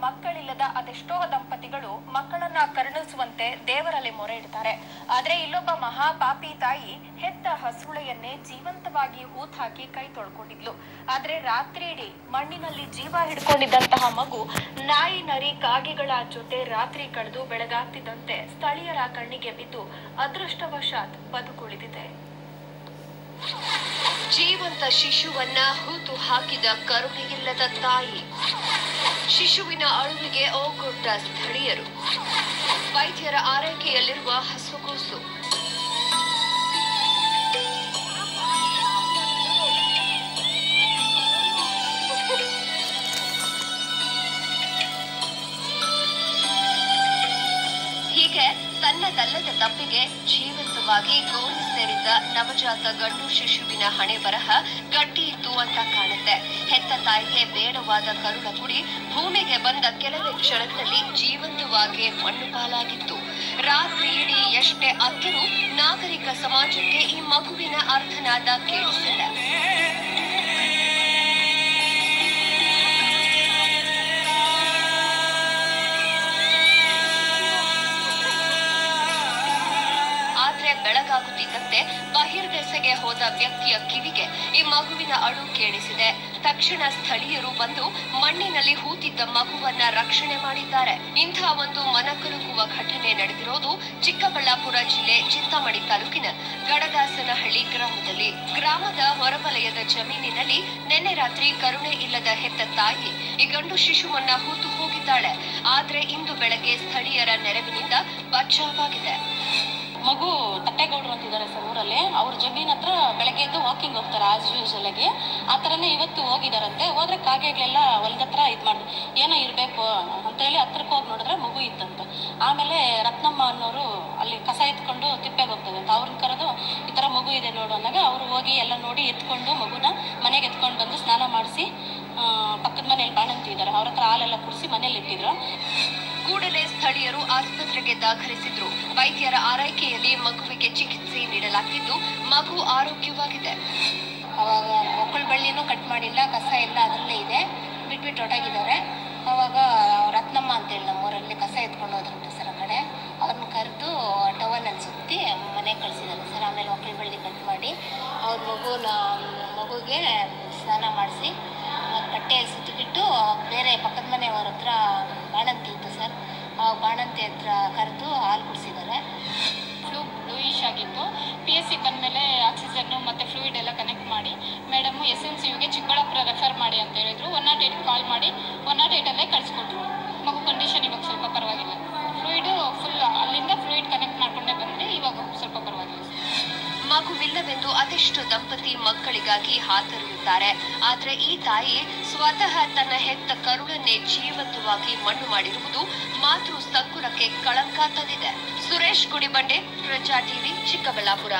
ಮಕ್ಕಳಿಲ್ಲದ ಅದೆಷ್ಟೋ ದಂಪತಿಗಳು ಮಕ್ಕಳನ್ನ ಕರುಣಿಸುವಂತೆ ದೇವರಲ್ಲಿ ಮೊರೆ ಇಡ್ತಾರೆ. ಆದ್ರೆ ಇಲ್ಲೊಬ್ಬ ಮಹಾಪಾಪಿ ತಾಯಿ ಹೆತ್ತ ಹಸುಳೆಯನ್ನೇ ಜೀವಂತವಾಗಿ ಹೂತಾಕಿ ಕೈ ತೊಳ್ಕೊಂಡಿದ್ಲು. ಆದ್ರೆ ರಾತ್ರಿ ಮಣ್ಣಿನಲ್ಲಿ ಜೀವ ಹಿಡ್ಕೊಂಡಿದ್ದಂತಹ ಮಗು ನಾಯಿ ನರಿ ಕಾಗೆಗಳ ಜೊತೆ ರಾತ್ರಿ ಕಳೆದು ಬೆಳಗಾಗ್ತಿದ್ದಂತೆ ಸ್ಥಳೀಯರ ಕಣ್ಣಿಗೆ ಬಿದ್ದು ಅದೃಷ್ಟವಶಾತ್ ಬದುಕುಳಿದಿದೆ. ಜೀವಂತ ಶಿಶುವನ್ನ ಹೂತು ಹಾಕಿದ ಕರುಣೆಯಿಲ್ಲದ ತಾಯಿ. ಶಿಶುವಿನ ಅಳುವಿಗೆ ಓಗೊಟ್ಟ ಸ್ಥಳೀಯರು. ವೈದ್ಯರ ಆರೈಕೆಯಲ್ಲಿರುವ ಹಸುಗೂಸು. ಹೀಗೆ ತನ್ನದಲ್ಲದ ತಪ್ಪಿಗೆ ಜೀವಂತವಾಗಿ ಗೋಲು ಸೇರಿದ್ದ ನವಜಾತ ಗಂಡು ಶಿಶುವಿನ ಹಣೆ ಬರಹ ಗಟ್ಟಿ ಇತ್ತು ಅಂತ ಕಾಣುತ್ತೆ. ತಾಯಿಗೆ ಬೇಡವಾದ ಕರುಣ ಕುಡಿ ಭೂಮಿಗೆ ಬಂದ ಕೆಲವೇ ಕ್ಷಣಗಳಲ್ಲಿ ಜೀವಂತವಾಗಿ ಮಣ್ಣು ಪಾಲಾಗಿತ್ತು. ರಾತ್ರಿ ಇಡೀ ಎಷ್ಟೇ ಅತ್ತರೂ ನಾಗರಿಕ ಸಮಾಜಕ್ಕೆ ಈ ಮಗುವಿನ ಅರ್ಥನಾದ ಕೇಳಿಸಿಲ್ಲ. ಆದ್ರೆ ಬೆಳಗಾಗುತ್ತಿದ್ದಂತೆ ಬಹಿರ್ದೆಸೆಗೆ ಹೋದ ವ್ಯಕ್ತಿಯ ಕಿವಿಗೆ ಈ ಮಗುವಿನ ಅಳು ಕೇಳಿಸಿದೆ. ತಕ್ಷಣ ಸ್ಥಳೀಯರು ಬಂದು ಮಣ್ಣಿನಲ್ಲಿ ಹೂತಿದ್ದ ಮಗುವನ್ನ ರಕ್ಷಣೆ ಮಾಡಿದ್ದಾರೆ. ಇಂಥ ಒಂದು ಮನಕಲುಕುವ ಘಟನೆ ನಡೆದಿರೋದು ಚಿಕ್ಕಬಳ್ಳಾಪುರ ಜಿಲ್ಲೆ ಚಿಂತಾಮಣಿ ತಾಲೂಕಿನ ಗಡದಾಸನಹಳ್ಳಿ ಗ್ರಾಮದಲ್ಲಿ. ಗ್ರಾಮದ ಹೊರವಲಯದ ಜಮೀನಿನಲ್ಲಿ ನಿನ್ನೆ ರಾತ್ರಿ ಕರುಣೆ ಇಲ್ಲದ ಹೆತ್ತ ತಾಯಿ, ಈ ಗಂಡು ಶಿಶುವನ್ನ ಹೂತು ಹೋಗಿದ್ದಾಳೆ. ಆದ್ರೆ ಇಂದು ಬೆಳಗ್ಗೆ ಸ್ಥಳೀಯರ ನೆರವಿನಿಂದ ಬಚಾವಾಗಿದೆ ಮಗು ತಟ್ಟೆಗೌಡರು ಅಂತಿದ್ದಾರೆ ಸರ್ ಊರಲ್ಲಿ. ಅವ್ರ ಜಮೀನ್ ಹತ್ರ ಬೆಳಗ್ಗೆ ಎದ್ದು ವಾಕಿಂಗ್ ಹೋಗ್ತಾರೆ ಆಸ್ ಯೂಶಲ್ ಆಗಿ. ಆ ಥರನೇ ಇವತ್ತು ಹೋಗಿದಾರಂತೆ. ಹೋದ್ರೆ ಕಾಗೆಗಳೆಲ್ಲ ಹೊಲ್ದ ಹತ್ರ ಇದು ಮಾಡಿ, ಏನೋ ಇರಬೇಕು ಅಂತೇಳಿ ಹತ್ರಕ್ಕೆ ಹೋಗಿ ನೋಡಿದ್ರೆ ಮಗು ಇತ್ತಂತೆ. ಆಮೇಲೆ ರತ್ನಮ್ಮ ಅನ್ನೋರು ಅಲ್ಲಿ ಕಸ ಎತ್ಕೊಂಡು ತಿಪ್ಪೆಗೆ ಹೋಗ್ತದೆ ಅಂತ. ಅವ್ರನ್ನ ಕರೆದು ಈ ಥರ ಮಗು ಇದೆ ನೋಡು ಅಂದಾಗ ಅವರು ಹೋಗಿ ಎಲ್ಲ ನೋಡಿ ಎತ್ಕೊಂಡು ಮಗುನ ಮನೆಗೆ ಎತ್ಕೊಂಡು ಬಂದು ಸ್ನಾನ ಮಾಡಿಸಿ ಪಕ್ಕದ ಬಾಣಂತಿದ್ದಾರೆ ಅವ್ರ ಹತ್ರ ಹಾಲೆಲ್ಲ ಕುಡಿಸಿ ಮನೇಲಿ ಇಟ್ಟಿದ್ರು. ಕೂಡಲೇ ಸ್ಥಳೀಯರು ಆಸ್ಪತ್ರೆಗೆ ದಾಖಲಿಸಿದ್ರು. ವೈದ್ಯರ ಆರೈಕೆಯಲ್ಲಿ ಮಗುವಿಗೆ ಚಿಕಿತ್ಸೆ ನೀಡಲಾಗಿದ್ದು ಮಗು ಆರೋಗ್ಯವಾಗಿದೆ. ಅವಾಗ ಮಕ್ಕಳ ಬಳ್ಳಿನೂ ಕಟ್ ಮಾಡಿಲ್ಲ, ಕಸ ಎಲ್ಲ ಅದರಲ್ಲೇ ಇದೆ. ಬಿಟ್ಬಿಟ್ಟು ಹೊರಟಾಗಿದ್ದಾರೆ. ಅವಾಗ ರತ್ನಮ್ಮ ಅಂತೇಳಿ ನಮ್ಮೂರಲ್ಲಿ ಕಸ ಎತ್ಕೊಂಡು ಹೋದ್ರಂತೆ ಸರ್ ಆ ಕಡೆ. ಅವ್ರನ್ನ ಕರೆದು ಟವಲಲ್ಲಿ ಸುತ್ತಿ ಮನೆಗೆ ಕಳಿಸಿದ್ದಾರೆ ಸರ್. ಆಮೇಲೆ ಮಕ್ಕಳ ಬಳ್ಳಿ ಕಟ್ ಮಾಡಿ ಅವ್ರ ಮಗುನ, ಮಗುಗೆ ಸ್ನಾನ ಮಾಡಿಸಿ ಕಟ್ಟೆಯಲ್ಲಿ ಸುತ್ತಿಬಿಟ್ಟು ಬೇರೆ ಪಕ್ಕದ ಮನೆಯವರ ಹತ್ರ ಬಾಣಂತಿ ಇತ್ತು ಸರ್. ಆ ಬಾಣಂತಿ ಹತ್ರ ಕರೆದು ಹಾಲು ಕುಡಿಸಿದ್ದಾರೆ. ಫ್ಲೂ ಬ್ಲೂಯಿಶ್ ಆಗಿತ್ತು. ಪಿ ಎಸ್ ಸಿ ಬಂದಮೇಲೆ ಆಕ್ಸಿಜನ್ನು ಮತ್ತು ಫ್ಲೂಯಿಡ್ ಎಲ್ಲ ಕನೆಕ್ಟ್ ಮಾಡಿ ಮೇಡಮು ಎಸ್ ಎನ್ ಸಿ ಯುಗೆ ಚಿಕ್ಕಬಳ್ಳಾಪುರ ರೆಫರ್ ಮಾಡಿ ಅಂತ ಹೇಳಿದ್ರು. ಒನ್ ನಾಟ್ ಏಯ್ಟ್ ಕಾಲ್ ಮಾಡಿ. One not ಏಯ್ಟಲ್ಲೇ ಕಳಿಸ್ಕೊಟ್ರು. ಮಗುವಿಲ್ಲವೆಂದು ಅದೆಷ್ಟು ದಂಪತಿ ಮಕ್ಕಳಿಗಾಗಿ ಹಾತೊರೆಯುತ್ತಾರೆ. ಆದ್ರೆ ಈ ತಾಯಿ ಸ್ವತಃ ತನ್ನ ಹೆತ್ತ ಕರುಳನ್ನೇ ಜೀವಂತವಾಗಿ ಮಣ್ಣು ಮಾಡಿರುವುದು ಮಾತೃ ಸಂಕುಲಕ್ಕೆ ಕಳಂಕ ತಂದಿದೆ. ಸುರೇಶ್ ಗುಡಿಬಂಡೆ ಪ್ರಜಾ ಟಿವಿ, ಚಿಕ್ಕಬಳ್ಳಾಪುರ.